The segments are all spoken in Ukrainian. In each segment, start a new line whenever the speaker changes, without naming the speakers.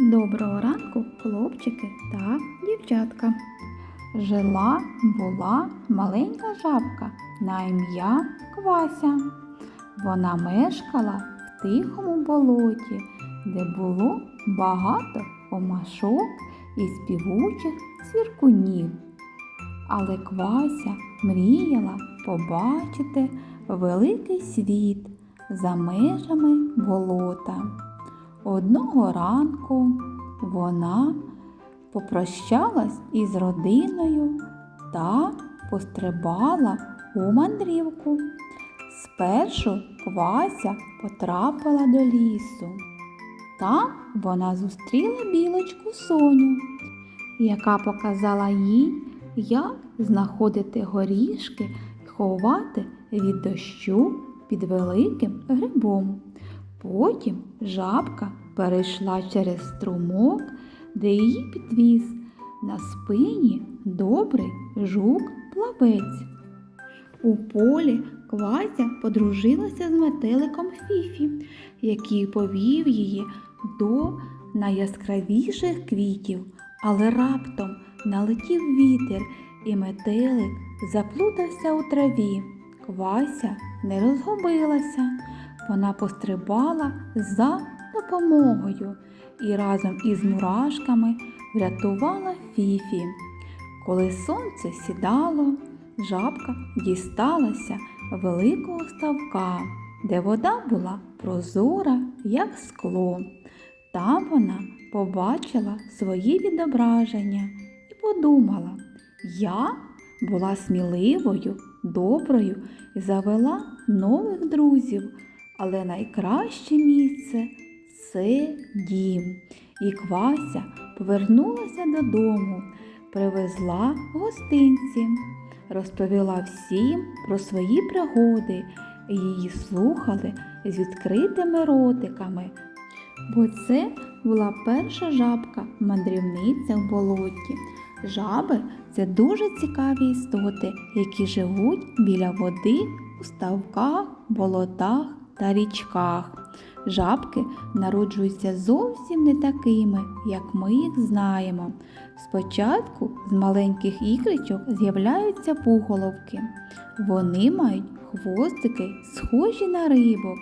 Доброго ранку, хлопчики та дівчатка. Жила була маленька жабка на ім'я Квася. Вона мешкала в тихому болоті, де було багато комашок і співучих цвіркунів. Але Квася мріяла побачити великий світ за межами болота. Одного ранку вона попрощалась із родиною та пострибала у мандрівку. Спершу Квася потрапила до лісу. Там вона зустріла білочку Соню, яка показала їй, як знаходити горішки і ховати від дощу під великим грибом. Потім жабка перейшла через струмок, де її підвіз на спині добрий жук-плавець. У полі Квася подружилася з метеликом Фіфі, який повів її до найяскравіших квітів, але раптом налетів вітер, і метелик заплутався у траві. Квася не розгубилася. Вона пострибала за допомогою і разом із мурашками врятувала Фіфі. Коли сонце сідало, жабка дісталася великого ставка, де вода була прозора, як скло. Там вона побачила свої відображення і подумала, я була сміливою, доброю і завела нових друзів, але найкраще місце це дім. І Квася повернулася додому, привезла гостинці, розповіла всім про свої пригоди, і її слухали з відкритими ротиками. Бо це була перша жабка, мандрівниця в болоті. Жаби це дуже цікаві істоти, які живуть біля води у ставках, болотах та річках. Жабки народжуються зовсім не такими, як ми їх знаємо. Спочатку з маленьких ікричок з'являються пуголовки. Вони мають хвостики, схожі на рибок,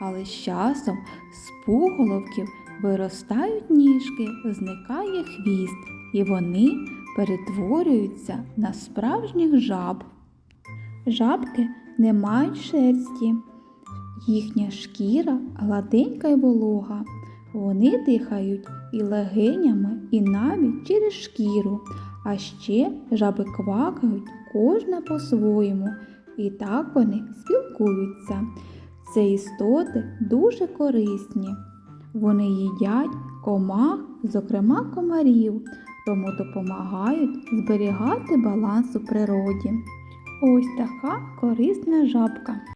але з часом з пуголовків виростають ніжки, зникає хвіст, і вони перетворюються на справжніх жаб. Жабки не мають шерсті. Їхня шкіра гладенька й волога. Вони дихають і легенями, і навіть через шкіру. А ще жаби квакають кожна по-своєму, і так вони спілкуються. Це істоти дуже корисні. Вони їдять комах, зокрема комарів, тому допомагають зберігати баланс у природі. Ось така корисна жабка.